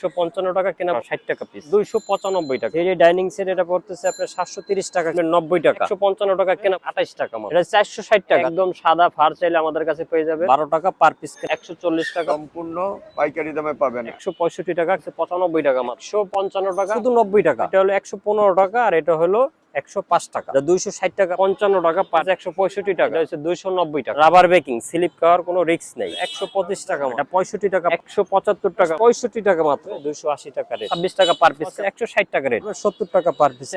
একশো পঞ্চান্ন টাকা কেনা ষাট টাকা পিস দুইশো পঁচানব্বই টাকা। এই যে ডাইনিং সেট এটা পড়তেছে আপনার সাতশো তিরিশ টাকা নব্বই টাকা। একশো পঞ্চান্ন টাকা কেনা আঠাইশ টাকা এটা চারশো ষাট টাকা। একদম সাদা ফার চাইলে আমাদের কাছে পেয়ে যাবে। বারো টাকা পার পিস একশো চল্লিশ টাকা। সম্পূর্ণ পাইকারি দামে পাবেন। একশো পঁয়ষট্টি টাকা একশো পঁচানব্বই টাকা মাত্র। একশো পঞ্চান্ন টাকা। শুধু নব্বই টাকা। এটা হলো একশো পনেরো টাকা আর এটা হলো একশো পাঁচ টাকা। দুইশো ষাট টাকা পঞ্চান্ন টাকা পাঁচ একশো পঁয়ষট্টি টাকা। এটা হচ্ছে দুইশো নব্বই টাকা। রাবার বেকিং স্লিপ খাওয়ার কোনো রিস্ক নেই। টাকা মাত্র। এটা পঁয়ষট্টি টাকা টাকা। পঁয়ষট্টি টাকা মাত্র। দুইশো আশি টাকা রেট ছাব্বিশ টাকা পার পিস টাকা রেট টাকা পার পিস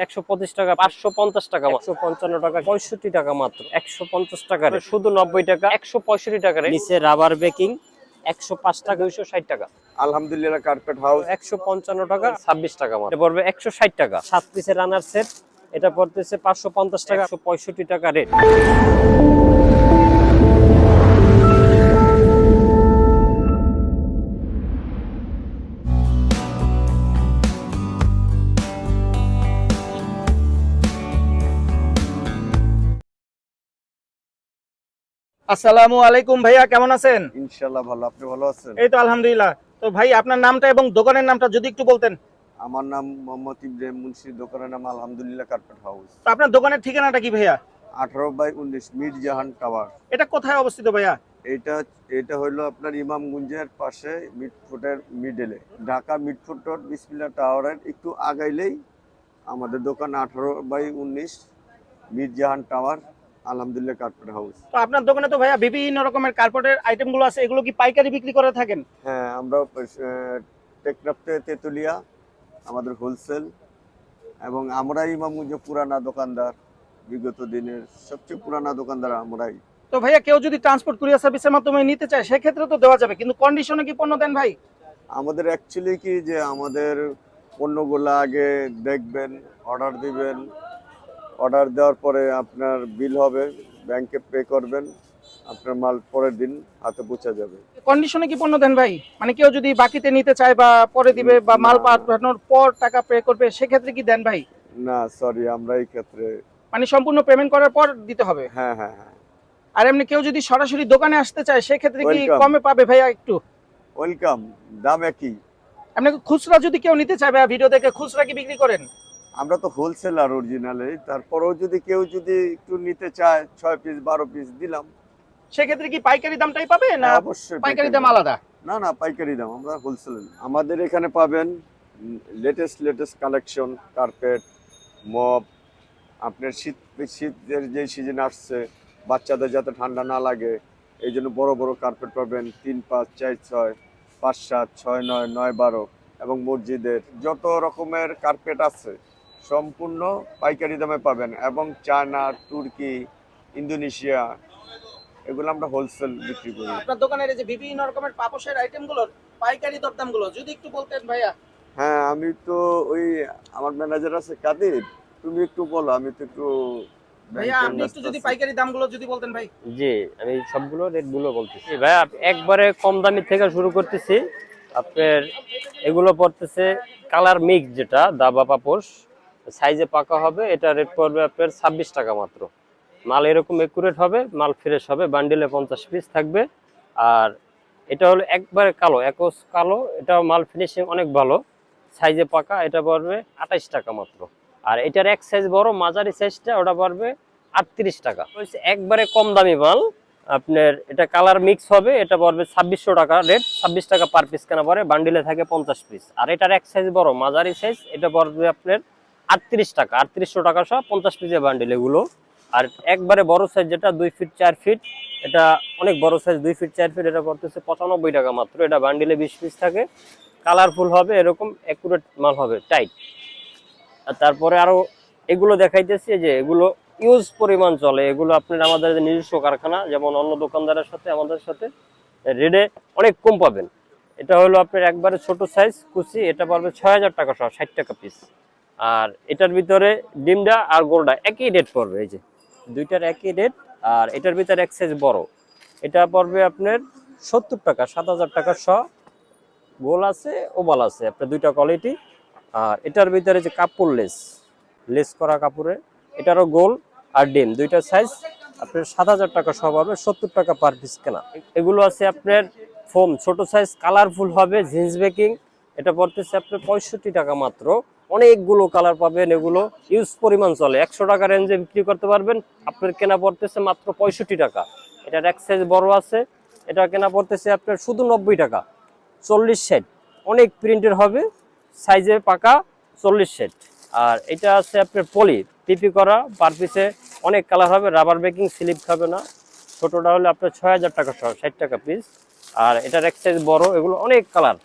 টাকা পাঁচশো পঞ্চাশ টাকা একশো পঞ্চান্ন টাকা পঁয়ষট্টি টাকা মাত্র। একশো পঞ্চাশ টাকা rate। শুধু নব্বই টাকা। একশো পঁয়ষট্টি টাকা rate। নিচে রাবার বেকিং একশো পাঁচ টাকা। দুইশো ষাট টাকা। আলহামদুলিল্লাহ কার্পেট হাউস একশো পঞ্চান্ন টাকা। ছাব্বিশ টাকা মাত্র। পড়বে একশো ষাট টাকা। সাত পিসের রানার সেট এটা পড়তেছে পাঁচশো পঞ্চাশ টাকা একশো পঁয়ষট্টি টাকা রেট আসসালামু আলাইকুম ভাইয়া কেমন আছেন? ইনশাল্লাহ ভালো আপনি ভালো আছেন? এই তো আলহামদুলিল্লাহ। তো ভাই আপনার নামটা এবং দোকানের নামটা যদি একটু বলতেন। আমার নাম মোহাম্মদ ইব্রাহিম মুন্সি দোকানের নাম আলহামদুলিল্লাহ কার্পেট হাউস। আপনার দোকানের ঠিকানাটা কি ভাইয়া? আঠারো বাই উনিশ মির জাহান টাওয়ার। এটা কোথায় অবস্থিত ভাইয়া? এটা এটা হলো আপনার ইমামগঞ্জের পাশে মিটফুটের মিডেলে ঢাকা মিটফুট রোড বিসমিল্লা টাওয়ারের একটু আগাইলেই আমাদের দোকান আঠারো বাই উনিশ মিরজাহান টাওয়ার আলহামদুলিল্লাহ কার্পেট হাউস। তো আপনার দোকানে তো ভাইয়া বিভিন্ন রকমের কার্পেটের আইটেমগুলো আছে এগুলো কি পাইকারি বিক্রি করে থাকেন? হ্যাঁ আমরা টেকনাফতে তেতুলিয়া আমাদের হোলসেল এবং আমরাই ইমামগঞ্জ পুরানা দোকানদার বিগত দিনের সবচেয়ে পুরানা দোকানদার আমরাই। তো ভাইয়া কেউ যদি ট্রান্সপোর্ট কুরিয়ার সার্ভিসের মাধ্যমে নিতে চায় সেক্ষেত্রে তো দেওয়া যাবে কিন্তু কন্ডিশনে কি পণ্য দেন ভাই? আমাদের অ্যাকচুয়ালি কি যে আমাদের পণ্যগুলো আগে দেখবেন অর্ডার দিবেন অর্ডার দেওয়ার পরে আপনার বিল হবে ব্যাংকে পে করবেন আপনার মাল পরের দিন হাতে পৌঁছা যাবে। কন্ডিশনে কি পণ্য দেন ভাই? মানে কেউ যদি বাকিতে নিতে চায় বা পরে দিবে বা মাল পাঠানোর পর টাকা পে করবে সেক্ষেত্রে কি দেন ভাই? না সরি আমরা এই ক্ষেত্রে মানে সম্পূর্ণ পেমেন্ট করার পর দিতে হবে? হ্যাঁ হ্যাঁ হ্যাঁ। আর এমনি কেউ যদি সরাসরি দোকানে আসতে চায় সেক্ষেত্রে কি কমে পাবে ভাইয়া একটু? ওয়েলকাম দাম একই। আপনি খুচরা যদি কেউ নিতে চায় ভাইয়া ভিডিও দেখে খুচরা কি বিক্রি করেন? আমরা তো হোলসেলার অরিজিনালে তারপরেও যদি কেউ যদি একটু নিতে চায় ছয় পিস বারো পিস দিলাম। সেক্ষেত্রে কি পাইকারি দামটাই পাবে না হ্যাঁ, অবশ্যই পাইকারি দাম আলাদা? না না পাইকারি দাম আমরা হোলসেল আমাদের এখানে পাবেন latest latest collection carpet mop আপনার শীত শীতের যে সিজন আসছে বাচ্চাদের যাতে ঠান্ডা না লাগে এই জন্য বড়ো বড়ো কার্পেট পাবেন তিন পাঁচ চার ছয় পাঁচ সাত ছয় নয় নয় বারো এবং মসজিদের যত রকমের কার্পেট আছে সম্পূর্ণ পাইকারি দামে পাবেন এবং চায়না তুর্কি ইন্দোনেশিয়া এগুলো আমরা হোলসেল বিক্রি করি। আপনার দোকানের এই যে বিভিন্ন রকমের পাপোশের আইটেমগুলোর পাইকারি দরদামগুলো যদি একটু বলতেন ভাইয়া। হ্যাঁ আমি তো ওই আমার ম্যানেজার আছে কাদের তুমি একটু বলো আমি তো একটু ভাইয়া ব্যাংকের আপনি একটু যদি। পাইকারি দামগুলো যদি বলতেন ভাই। জি আমি সবগুলো রেটগুলো বলতেছি। ভাই একবারে কম দামি থেকে শুরু করতেছি। আপনার এগুলো পড়তেছে কালার মিক্স যেটা দাবা পাপোশ সাইজে পাকা হবে এটা রেট পড়বে আপনার ছাব্বিশ টাকা মাত্র। মাল এরকম একুরেট হবে, মাল ফ্রেশ হবে বান্ডিলে পঞ্চাশ পিস থাকবে। আর এটা হলো একবারে কালো একশ কালো এটা মাল ফিনিশিং অনেক ভালো। সাইজে পাকা, এটা পড়বে আঠাইশ টাকা মাত্র। আর এটার এক সাইজ বড়, মাঝারি সাইজটা ওটা পড়বে আটত্রিশ টাকা। একবারে কম দামি মাল। আপনার এটা কালার মিক্স হবে, এটা পড়বে ছাব্বিশশো টাকা রেট ছাব্বিশ টাকা পার পিস কেনা পরে বান্ডিলে থাকে পঞ্চাশ পিস আর এটার এক সাইজ বড়, মাঝারি সাইজ এটা পড়বে আপনার আটত্রিশ টাকা, আটত্রিশশো টাকা সহ পঞ্চাশ পিসের বান্ডিল এগুলো। আর একবারে বড় সাইজ যেটা, দুই ফিট চার ফিট এটা অনেক বড় সাইজ দুই ফিট চার ফিট এটা পড়তেছে পঁচানব্বই টাকা মাত্র। এটা বান্ডিলে বিশ পিস থাকে। কালারফুল হবে, এরকম অ্যাকুরেট মাল হবে টাইট আর তারপরে আরও এগুলো দেখাইতেছি যে এগুলো ইউজ পরিমাণ চলে। এগুলো আপনার আমাদের নিজস্ব কারখানা, যেমন অন্য দোকানদারের সাথে, আমাদের সাথে, রেডে অনেক কম পাবেন। এটা হলো আপনার একবারে ছোট সাইজ কুচি, এটা পারবে ছয় হাজার টাকা সহ, ষাট টাকা পিস আর এটার ভিতরে ডিমটা আর গোলটা একই রেট পড়বে, এই যে। দুইটার একই রেট আর এটার ভিতরে এক সাইজ বড়। এটা পড়বে আপনার সত্তর টাকা, সাত হাজার টাকা সহ গোল আছে, ওভাল আছে, আপনার দুইটা কোয়ালিটি আর এটার ভিতরে যে কাপড় লেস লেস করা কাপড়ে এটারও গোল আর ডিম। দুইটা সাইজ আপনার সাত হাজার টাকা সব পাবে, সত্তর টাকা পার পিস কেনা। এগুলো আছে আপনার ফোম ছোট সাইজ কালারফুল হবে, জিন্স বেকিং এটা পড়তেছে আপনার পঁয়ষট্টি টাকা মাত্র। অনেকগুলো কালার পাবেন, এগুলো ইউজ পরিমাণ চলে। একশো টাকা রেঞ্জে বিক্রি করতে পারবেন। আপনার কেনা পড়তেছে মাত্র পঁয়ষট্টি টাকা। এটার এক সাইজ বড় আছে। এটা কেনা পড়তেছে আপনার শুধু নব্বই টাকা। চল্লিশ সেট অনেক প্রিন্টের হবে। সাইজে পাকা, চল্লিশ সেট আর এটা আছে আপনার পলি পিপি করা পার পিসে অনেক কালার হবে। রাবার বেকিং স্লিপ খাবে না। ছোটটা হলে আপনার ছয় হাজার টাকা সহ ষাট টাকা পিস আর এটার এক সাইজ বড়, এগুলো অনেক কালার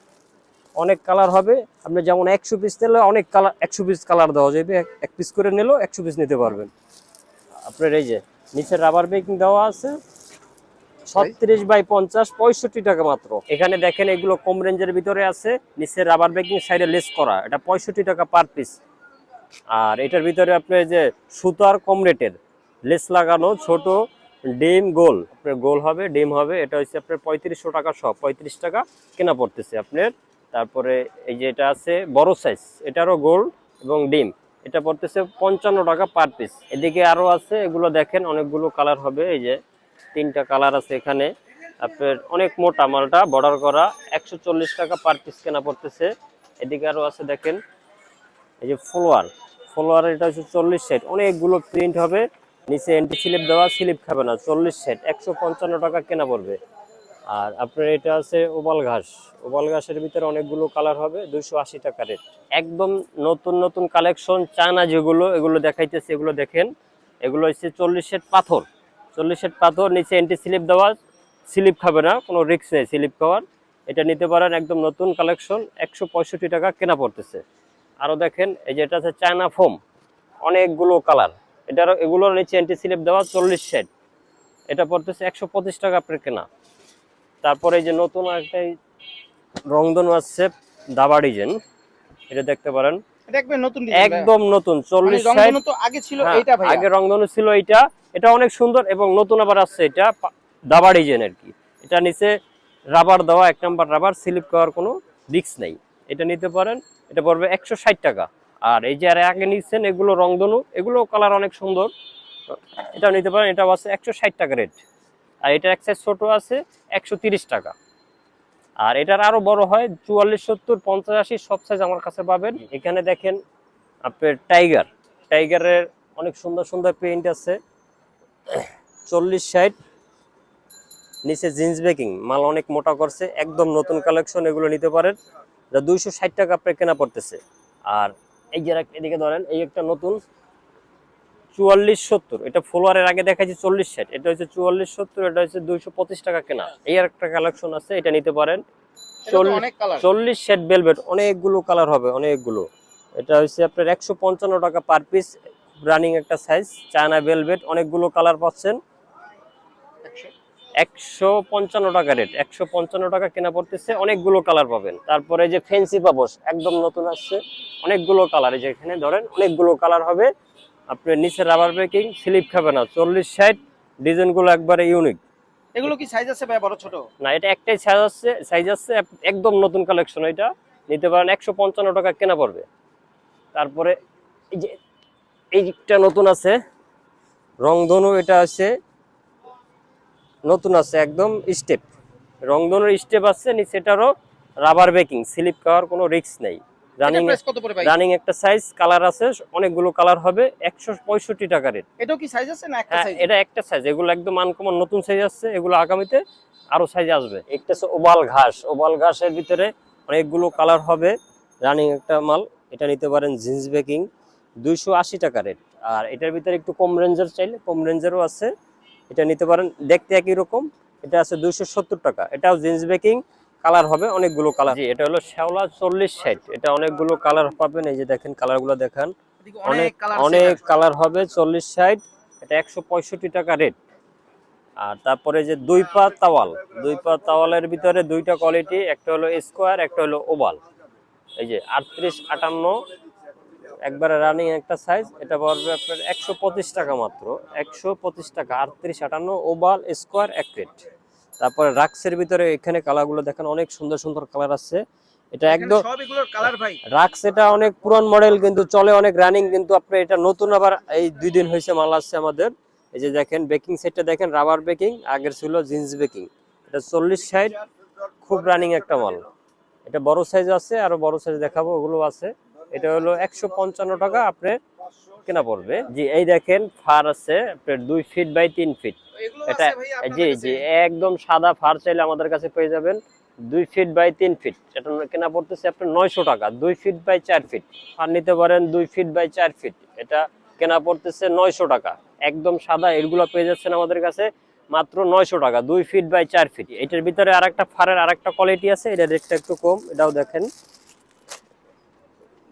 অনেক কালার হবে। আপনি যেমন একশো পিস নিলে অনেক কালার একশো পিস কালার দেওয়া যাবে। এক- পিস করে নিলেও একশো পিস নিতে পারবেন। আপনার এই যে, নিচে রাবার বেকিং দেওয়া আছে। ছত্রিশ বাই পঞ্চাশ, পঁয়ষট্টি টাকা মাত্র। এখানে দেখেন এগুলো কম রেঞ্জের ভিতরে আছে। নিচে রাবার বেকিং সাইডে লেস করা। এটা পঁয়ষট্টি টাকা পার পিস আর এটার ভিতরে আপনার যে সুতার কম রেটের লেস লাগানো, ছোট, ডিম, গোল। আপনার গোল হবে, ডিম হবে। এটা হচ্ছে আপনার পঁয়ত্রিশশো টাকা সব পঁয়ত্রিশ টাকা কেনা পড়তেছে আপনার। তারপরে এই যে এটা আছে, বড় সাইজ এটারও গোল এবং ডিম। এটা পড়তেছে পঞ্চান্ন টাকা পার পিস এদিকে আরও আছে, এগুলো দেখেন, অনেকগুলো কালার হবে। এই যে তিনটা কালার আছে এখানে। আপনার অনেক মোটা মালটা বর্ডার করা, একশো চল্লিশ টাকা পার পিস কেনা পড়তেছে। এদিকে আরও আছে, দেখেন, এই যে ফলোয়ার। ফলোয়ার এটা হচ্ছে চল্লিশ সেট অনেকগুলো প্রিন্ট হবে। নিচে এন্টি স্লিপ দেওয়া স্লিপ খাবে না, চল্লিশ সেট একশো পঞ্চান্ন টাকা কেনা পড়বে। আর আপনার এটা আছে ওবাল ঘাস। ওবাল ঘাসের ভিতরে অনেকগুলো কালার হবে, দুইশো আশি টাকা রেট একদম নতুন নতুন কালেকশন চায়না যেগুলো, এগুলো দেখাইতেছে, এগুলো দেখেন। এগুলো হচ্ছে চল্লিশ সেট পাথর। চল্লিশ সেট পাথর, নিচে এন্টি স্লিপ দেওয়া স্লিপ খাবে না, কোনো রিস্ক নেই স্লিপ খাওয়ার। এটা নিতে পারেন একদম নতুন কালেকশন একশো পঁয়ষট্টি টাকা কেনা পড়তেছে। আরও দেখেন, এই যে এটা আছে চায়না ফোম অনেকগুলো কালার এটারও, এগুলোর নিচে অ্যান্টি স্লিপ দেওয়া চল্লিশ সেট। এটা পড়তেছে একশো পঁচিশ টাকা আপনার কেনা। তারপরে এই যে নতুন একটা রংধনু আসছে দাবা ডিজাইন এটা দেখতে পারেন। একদম নতুন মানে চল্লিশ আগে হ্যাঁ, আগে রংধনু ছিল এটা এটা অনেক সুন্দর এবং নতুন আবার আসছে এটা দাবা ডিজাইন আর কি। এটা নিচে রাবার দেওয়া এক নাম্বার রাবার স্লিপ করার কোনো রিক্স নেই। এটা নিতে পারেন এটা পড়বে একশো ষাট টাকা। আর এই যে আর আগে নিচ্ছেন এগুলো রংধনু এগুলো কালার অনেক সুন্দর। এটা নিতে পারেন এটা আছে একশো ষাট টাকা রেট আর এটার এক সাইজ ছোট আছে একশো টাকা। আর এটার আরও বড় হয় চুয়াল্লিশ, সত্তর, পঞ্চাশ, আশি, সব সাইজ আমার কাছে পাবেন। এখানে দেখেন আপনার টাইগার টাইগারের অনেক সুন্দর সুন্দর প্রিন্ট আছে। চল্লিশ, ষাট। নিচে জিন্স বেকিং মাল অনেক মোটা করছে, একদম নতুন কালেকশন এগুলো নিতে পারেন। দুইশো ষাট টাকা আপনার কেনা পড়তেছে। আর এই যে এদিকে ধরেন, এই একটা নতুন চুয়াল্লিশ সত্তর। এটা ফলোয়ারের আগে দেখাচ্ছি চল্লিশ ষাট। এটা হচ্ছে চুয়াল্লিশ সত্তর এটা হচ্ছে দুইশো পঁচিশ টাকা কেনা। এই আর একটা কালেকশন আছে এটা নিতে পারেন। চল্লিশ শেড বেলভেট অনেকগুলো কালার হবে অনেকগুলো। এটা হচ্ছে আপনার একশো পঞ্চান্ন টাকা পার পিস রানিং একটা সাইজ চায়না বেলভেট অনেকগুলো কালার পাচ্ছেন। একশো? পঞ্চান্ন টাকা রেট একশো পঞ্চান্ন টাকা কেনা পড়তেছে অনেকগুলো কালার পাবেন। তারপরে যে ফেন্সি পাবস একদম নতুন আসছে অনেকগুলো কালার এই যে এখানে ধরেন অনেকগুলো কালার হবে। আপনার নিচে রাবার বেকিং স্লিপ খাবে না। চল্লিশ ষাট ডিজাইনগুলো একবারে ইউনিক এগুলো কি সাইজ আছে ভাই বড় ছোট? না এটা একটাই সাইজ আছে সাইজ আছে একদম নতুন কালেকশন এটা। নিতে পারেন একশো পঞ্চান্ন টাকা কেনা পড়বে। তারপরে এই যে এইটা নতুন আছে রংধনু এটা আছে নতুন আছে একদম স্টেপ রংধনুর স্টেপ আছে নিচে এটারও রাবার বেকিং স্লিপ খাওয়ার কোনো রিস্ক নেই। রানিং রানিং একটা সাইজ কালার আছে অনেকগুলো কালার হবে একশো পঁয়ষট্টি টাকা রেট এটাও কি সাইজ আছে না একটা হ্যাঁ সাইজ এটা একটা সাইজ এগুলো একদম আনকমন নতুন সাইজ আসছে এগুলো আগামীতে আরও সাইজ আসবে। একটা হচ্ছে ওভাল ঘাস ওভাল ঘাসের ভিতরে অনেকগুলো কালার হবে রানিং একটা মাল এটা নিতে পারেন জিন্স বেকিং দুইশো আশি টাকা রেট আর এটার ভিতরে একটু কম রেঞ্জের চাইলে কম রেঞ্জেরও আছে এটা নিতে পারেন দেখতে একই রকম এটা আছে দুইশো সত্তর টাকা। এটাও জিন্স বেকিং কালার হবে অনেকগুলো কালার। জি এটা হলো শ্যাওলা চল্লিশ ষাট। এটা অনেকগুলো কালার পাবেন এই যে দেখেন কালারগুলো দেখান। অনেক অনেক কালার হবে চল্লিশ ষাট। এটা একশো পঁয়ষট্টি টাকা রেট। আর তারপরে যে দুই পা তাওয়াল দুই পা তাওয়ালের ভিতরে দুইটা কোয়ালিটি একটা হলো স্কোয়ার একটা হলো ওভাল। এই যে আটত্রিশ আটান্ন একবারে রানিং একটা সাইজ এটা পড়বে আপনার একশো পঁচিশ টাকা মাত্র। একশো পঁচিশ টাকা আটত্রিশ আটান্ন ওভাল স্কোয়ার এক রেট। তারপরে রাক্সের ভিতরে এখানে কালারগুলো দেখেন অনেক সুন্দর সুন্দর কালার আছে। এটা একদম রাক্স এটা অনেক পুরান মডেল কিন্তু চলে অনেক রানিং কিন্তু আপনি এটা নতুন আবার এই দুই দিন হয়েছে মাল আসছে আমাদের। এই যে দেখেন বেকিং সেটটা দেখেন রাবার বেকিং আগের ছিল জিন্স বেকিং এটা চল্লিশ সাইড খুব রানিং একটা মাল। এটা বড় সাইজ আছে আরও বড় সাইজ দেখাবো ওগুলো আছে। এটা হলো একশো পঞ্চান্ন টাকা আপনার কেনা পড়বে। জি এই দেখেন ফার আছে আপনার দুই ফিট বাই তিন ফিট এটা জি জি একদম সাদা ফার চাইলে আমাদের কাছে পেয়ে যাবেন দুই ফিট বাই তিন ফিট এটা কেনা পড়তেছে আপনার নয়শো টাকা দুই ফিট বাই চার ফিট ফার নিতে পারেন দুই ফিট বাই চার ফিট এটা কেনা পড়তেছে নয়শো টাকা। একদম সাদা এগুলো পেয়ে যাচ্ছেন আমাদের কাছে মাত্র নয়শো টাকা দুই ফিট বাই চার ফিট এটার ভিতরে আর একটা ফারের আর একটা কোয়ালিটি আছে এটা রেটটা একটু কম এটাও দেখেন।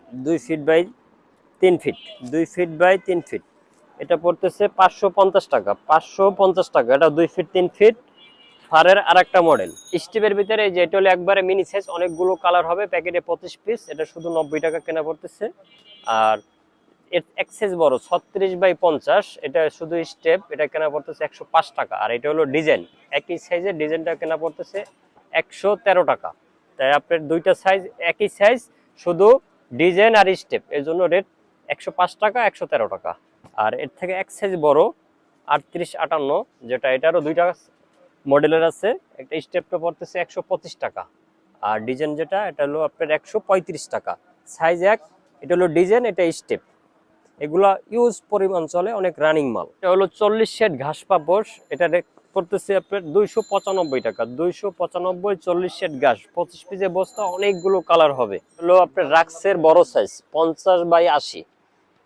দুই ফিট বাই তিন ফিট দুই ফিট বাই তিন ফিট এটা পড়তেছে পাঁচশো পঞ্চাশ টাকা, পাঁচশো পঞ্চাশ টাকা। এটা দুই ফিট তিন ফিট ফারের আর একটা মডেল স্টিপের ভিতরে এই যে, এটা হলো একবারে মিনি সাইজ অনেকগুলো কালার হবে। প্যাকেটে পঁচিশ পিস এটা শুধু নব্বই টাকা কেনা পড়তেছে। আর এর এক বড়, ছত্রিশ বাই পঞ্চাশ। এটা শুধু স্টেপ এটা কেনা পড়তেছে একশো পাঁচ টাকা। আর এটা হলো ডিজাইন একই সাইজের ডিজাইনটা কেনা পড়তেছে একশো তেরো টাকা। তাই আপনার দুইটা সাইজ একই সাইজ শুধু ডিজাইন আর স্টেপ, এর জন্য রেট একশো পাঁচ টাকা, একশো তেরো টাকা। আর এর থেকে এক সাইজ বড়, আটত্রিশ আটান্ন, যেটা এটারও দুইটা মডেলের আছে, একটা স্টেপটা পড়তেছে একশো পঁচিশ টাকা। আর ডিজাইন যেটা, এটা হলো আপনার একশো পঁয়ত্রিশ টাকা। সাইজ এক, এটা হলো ডিজাইন এটা স্টেপ এগুলা ইউজ পরিমাণ চলে, অনেক রানিং মাল। এটা হলো চল্লিশ সেট ঘাস পাপোশ, এটা পড়তেছে আপনার দুইশো পঁচানব্বই টাকা। দুইশো পঁচানব্বই চল্লিশ সেট ঘাস পঁচিশ পিসের বস্তা অনেকগুলো কালার হবে। হলো আপনার রাক্সের বড় সাইজ পঞ্চাশ বাই আশি।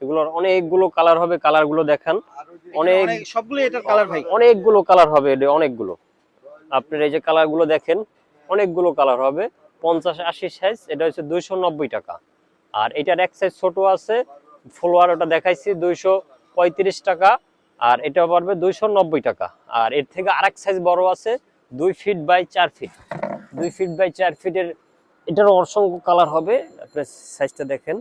এগুলোর অনেকগুলো কালার হবে কালারগুলো দেখান। অনেক সবগুলো এটার কালার ভাই। অনেকগুলো কালার হবে এটা অনেকগুলো। আপনার এই যে কালারগুলো দেখেন অনেকগুলো কালার হবে। পঞ্চাশ আশি সাইজ এটা হচ্ছে দুইশো নব্বই টাকা। আর এটার এক সাইজ ছোট আছে ফলোয়ার ওটা দেখাইছি দুইশো পঁয়ত্রিশ টাকা। আর এটা পড়বে দুইশো নব্বই টাকা। আর এর থেকে আরেক সাইজ বড় আছে দুই ফিট বাই চার ফিট দুই ফিট বাই চার ফিটের এটারও অসংখ্য কালার হবে। আপনার সাইজটা দেখেন।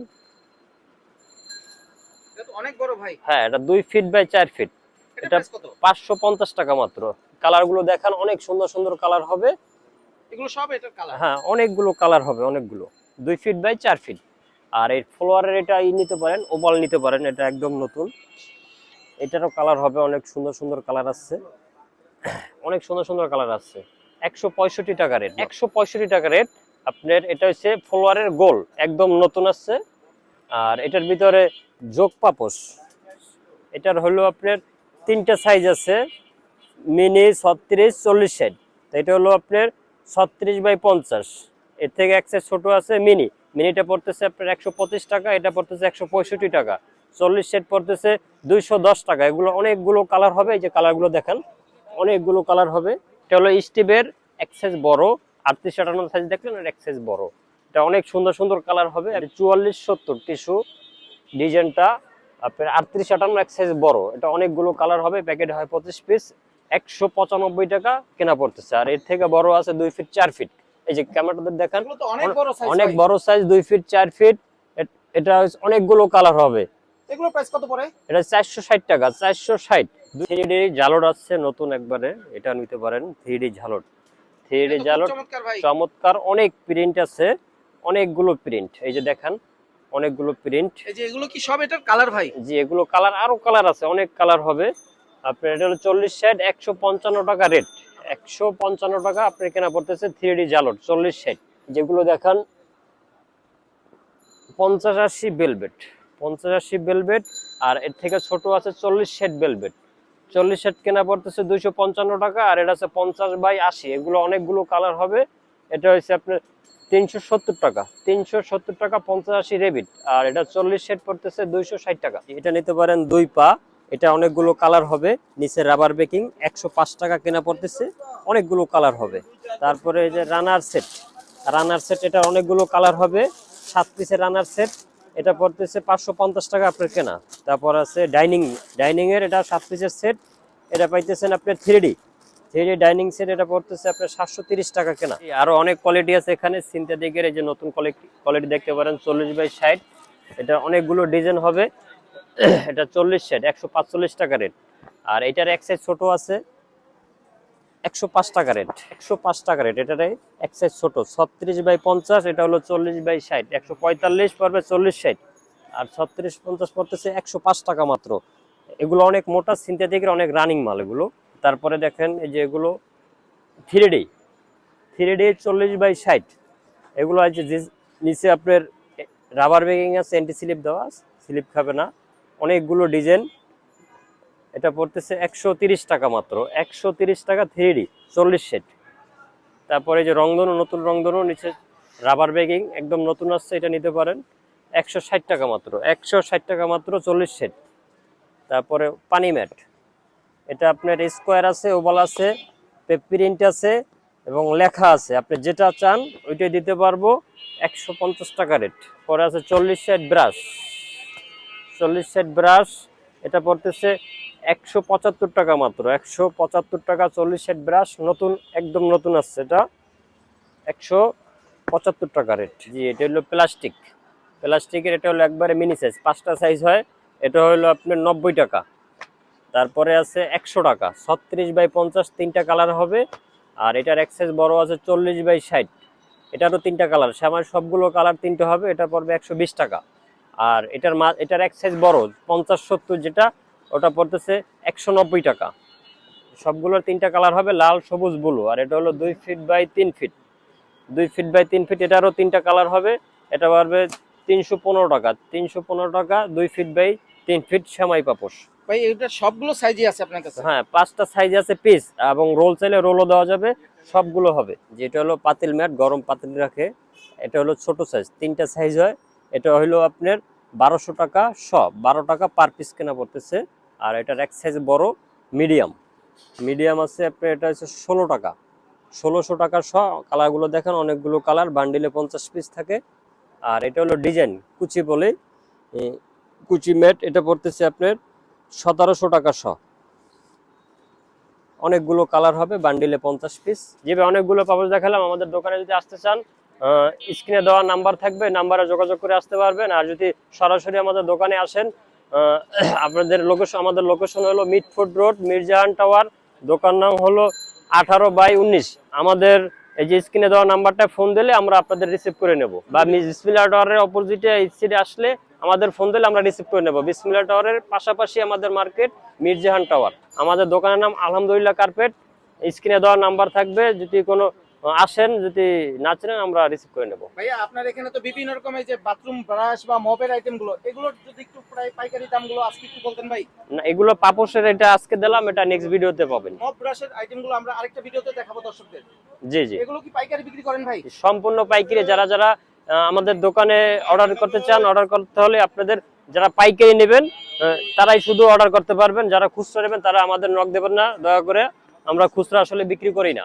অনেক বড় ভাই। হ্যাঁ এটা দুই ফিট বাই চার ফিট এটা পাঁচশো পঞ্চাশ টাকা মাত্র। কালারগুলো দেখান অনেক সুন্দর সুন্দর কালার হবে। এগুলো সব এটার কালার হ্যাঁ অনেকগুলো কালার হবে অনেকগুলো। দুই ফিট বাই চার ফিট আর এই ফ্লোয়ারের এটা ই নিতে পারেন ওভাল নিতে পারেন এটা একদম নতুন। এটারও কালার হবে, অনেক সুন্দর সুন্দর কালার আসছে। অনেক সুন্দর সুন্দর কালার আসছে। একশো পঁয়ষট্টি টাকা রেট একশো পঁয়ষট্টি টাকা রেট আপনার এটা হচ্ছে ফ্লোয়ারের গোল, একদম নতুন আসছে। আর এটার ভিতরে যোগ পাপোশ। এটার হলো আপনার তিনটা সাইজ আছে মিনি ছত্রিশ, চল্লিশ ষাট। তো এটা হলো আপনার ছত্রিশ বাই পঞ্চাশ। এর থেকে এক সাইজ ছোট আছে মিনি মিনিটা পড়তেছে আপনার একশো পঁচিশ টাকা, এটা পড়তেছে একশো পঁয়ষট্টি টাকা। চল্লিশ সেট পড়তেছে দুইশো দশ টাকা। এগুলো অনেকগুলো কালার হবে এই যে কালারগুলো দেখেন অনেকগুলো কালার হবে। এটা হলো স্টিভের সাইজ বড় আটত্রিশ আটান্ন সাইজ দেখলেন আর এক সাইজ বড়। এটা অনেক সুন্দর সুন্দর কালার হবে আর চুয়াল্লিশ সত্তর টিস্যু ডিজাইনটা আপনার আটত্রিশ আটান্ন এক সাইজ বড়। এটা অনেকগুলো কালার হবে প্যাকেট হয় পঁচিশ পিস একশো পঁচানব্বই টাকা কেনা পড়তেছে। আর এর থেকে বড় আছে দুই ফিট চার ফিট এই যে ক্যামেরাদের দেখান অনেক বড় সাইজ অনেক বড় সাইজ দুই ফিট চার ফিট এটা অনেকগুলো কালার হবে। এগুলো প্রাইস কত পড়ে? এটা চারশো ষাট টাকা চারশো ষাট। থ্রি ডি ঝালট আসছে নতুন একবারে এটা নিতে পারেন থ্রি ডি ঝালট। থ্রি ডি এটা তো খুব ঝালট চমৎকার অনেক প্রিন্ট আছে অনেকগুলো প্রিন্ট এই যে দেখেন অনেকগুলো প্রিন্ট এই যে এগুলো কি সব এটার কালার ভাই? জি এগুলো কালার আরও কালার আছে অনেক কালার হবে। আপনার এটা হলো চল্লিশ ষাট একশো পঞ্চান্ন টাকা রেট একশো পঞ্চান্ন টাকা আপনার কেনা পড়তেছে থ্রি ডি জালট চল্লিশ ষাট। যেগুলো দেখান পঞ্চাশ আশি বেলবেট পঞ্চাশ আশি বেলবেট আর এর থেকে ছোট আছে চল্লিশ ষাট বেলবেট চল্লিশ ষাট কেনা পড়তেছে দুইশো পঞ্চান্ন টাকা, আর এটা আছে পঞ্চাশ বাই আশি। এগুলো অনেকগুলো কালার হবে। এটা হচ্ছে আপনার তিনশো সত্তর টাকা। তিনশো সত্তর টাকা পঞ্চাশ আশি রেবিট আর এটা চল্লিশ সেট পড়তেছে দুইশো ষাট টাকা। এটা নিতে পারেন দুই পা। এটা অনেকগুলো কালার হবে। নিচে রাবার বেকিং একশো পাঁচ টাকা কেনা পড়তেছে। অনেকগুলো কালার হবে। তারপরে এই যে রানার সেট রানার সেট এটা অনেকগুলো কালার হবে। সাত পিসের রানার সেট এটা পড়তেছে পাঁচশো পঞ্চাশ টাকা আপনার কেনা। তারপর আছে ডাইনিং ডাইনিং এর এটা সাত পিসের সেট, এটা পাইতেছেন আপনার three D three D dining set এটা পড়তেছে আপনার সাতশো তিরিশ টাকা কেনা। আরও অনেক কোয়ালিটি আছে এখানে, সিনথেটিকের এই যে নতুন কোয়ালিটি কোয়ালিটি দেখতে পারেন চল্লিশ বাই ষাট। এটা অনেকগুলো ডিজাইন হবে, এটা চল্লিশ সেট, একশো পাঁচচল্লিশ টাকা রেট। আর এটার এক সাইজ ছোট আছে একশো পাঁচ টাকা রেট একশো পাঁচ টাকা রেট এটার এক সাইজ ছোট, ছত্রিশ বাই পঞ্চাশ, এটা হলো চল্লিশ বাই ষাট। একশো পঁয়তাল্লিশ পড়বে চল্লিশ ষাট। আর ছত্রিশ পঞ্চাশ পড়তেছে একশো পাঁচ টাকা মাত্র। এগুলো অনেক মোটা সিনথেটিকের অনেক রানিং মাল এগুলো। তারপরে দেখেন এই যে এগুলো থ্রি ডি থ্রি ডি চল্লিশ বাই ষাট। এগুলো আছে যে নিচে আপনার রাবার ব্যাগিং আছে অ্যান্টি স্লিপ দেওয়া স্লিপ খাবে না। অনেকগুলো ডিজাইন এটা পড়তেছে একশো টাকা মাত্র। একশো টাকা থ্রি চল্লিশ সেট তারপরে যে রংধনু, নতুন রংধনু, নিচে রাবার ব্যাগিং একদম নতুন আসছে, এটা নিতে পারেন। একশো ষাট টাকা মাত্র, একশো ষাট টাকা মাত্র, চল্লিশ সেট তারপরে পানি ম্যাট। এটা আপনার স্কোয়ার আছে ওভাল আছে প্রিন্ট আছে, এবং লেখা আছে। আপনি যেটা চান, ওইটাই দিতে পারব। একশো পঞ্চাশ টাকা রেট পরে আছে চল্লিশ সেট ব্রাশ চল্লিশ সেট ব্রাশ এটা পড়তেছে একশো পঁচাত্তর টাকা মাত্র, একশো পঁচাত্তর টাকা চল্লিশ সেট ব্রাশ, নতুন, একদম নতুন আসছে এটা। একশো পঁচাত্তর টাকা রেট জি, এটা হলো প্লাস্টিক। প্লাস্টিকের এটা হলো একবারে মিনি সাইজ পাঁচটা সাইজ হয়, এটা হলো আপনার নব্বই টাকা। তারপরে আছে একশো টাকা, ছত্রিশ বাই পঞ্চাশ তিনটা কালার হবে, আর এটার এক সাইজ বড় আছে চল্লিশ বাই ষাট। এটারও তিনটা কালার আমার সবগুলো কালার তিনটে হবে, এটা পড়বে একশো বিশ টাকা। আর এটার মা, এটার এক সাইজ বড়, পঞ্চাশ সত্তর যেটা ওটা পড়তেছে একশো নব্বই টাকা। সবগুলোর তিনটা কালার হবে লাল সবুজ ব্লু আর এটা হলো দুই ফিট বাই তিন ফিট দুই ফিট বাই তিন ফিট এটারও তিনটা কালার হবে। এটা পারবে তিনশো পনেরো টাকা। তিনশো পনেরো টাকা দুই ফিট বাই তিন ফিট সেমাই পাপোশ। ভাই এটা সবগুলো সাইজই আছে আপনার কাছে? হ্যাঁ পাঁচটা সাইজ আছে পিস এবং রোল চাইলে রোলও দেওয়া যাবে। সবগুলো হবে। যেটা হলো পাতিল ম্যাট গরম পাতিল রাখে। এটা হলো ছোট সাইজ তিনটা সাইজ হয়। এটা হলো আপনার বারোশো টাকা শ বারো টাকা পার পিস কেনা পড়তেছে। আর এটার এক সাইজ বড় মিডিয়াম মিডিয়াম আছে আপনার, এটা হচ্ছে ষোলো টাকা। ষোলোশো টাকা শ কালারগুলো দেখেন, অনেকগুলো কালার বান্ডিলে পঞ্চাশ পিস থাকে। আর এটা হলো ডিজাইন কুচি বলে কুচি ম্যাট এটা পড়তেছে আপনার সতেরোশো টাকা শ। অনেকগুলো কালার হবে বান্ডিলে পঞ্চাশ পিস যেভাবে অনেকগুলো পাপড় দেখালাম, আমাদের দোকানে যদি আসতে চান স্ক্রিনে দেওয়া নাম্বার থাকবে নাম্বারে যোগাযোগ করে আসতে পারবেন। আর যদি সরাসরি আমাদের দোকানে আসেন আপনাদের লোকেশন আমাদের লোকেশন হলো মিটফুড রোড, মির্জাহান টাওয়ার, দোকান নাম হলো আঠারো বাই উনিশ। আমাদের এই যে স্ক্রিনে দেওয়া নাম্বারটা ফোন দিলে আমরা আপনাদের রিসিভ করে নেব। বা বিসমিল্লা টাওয়ারের অপোজিটে এই সিটে আসলে আমাদের ফোন দিলে আমরা রিসিভ করে নেব। বিসমিল্লা টাওয়ারের পাশাপাশি আমাদের মার্কেট মির্জাহান টাওয়ার। আমাদের দোকানের নাম আলহামদুলিল্লাহ কার্পেট স্ক্রিনে দেওয়া নাম্বার থাকবে। যদি কোনো আসেন যদি না চেনেন আমরা রিসিভ করে নেব। ভাইয়া আপনার এখানে তো বিভিন্ন রকমের যে বাথরুম ব্রাশ বা মপের আইটেমগুলো এগুলোর যদি একটু প্রায় পাইকারি দামগুলো আজকে একটু বলতেন ভাই। না এগুলো পাপোশের এটা আজকে দিলাম এটা নেক্সট ভিডিওতে পাবেন। মপ ব্রাশের আইটেমগুলো আমরা আরেকটা ভিডিওতে দেখাবো দর্শকদের। জি জি। এগুলো কি পাইকারি বিক্রি করেন ভাই? সম্পূর্ণ পাইকারি যারা যারা আমাদের দোকানে অর্ডার করতে চান অর্ডার করতে হলে আপনাদের যারা পাইকারি নেবেন তারাই শুধু অর্ডার করতে পারবেন। যারা খুচরা নেবেন তারা আমাদের নক দেবেন না দয়া করে। আমরা খুচরা আসলে বিক্রি করি না।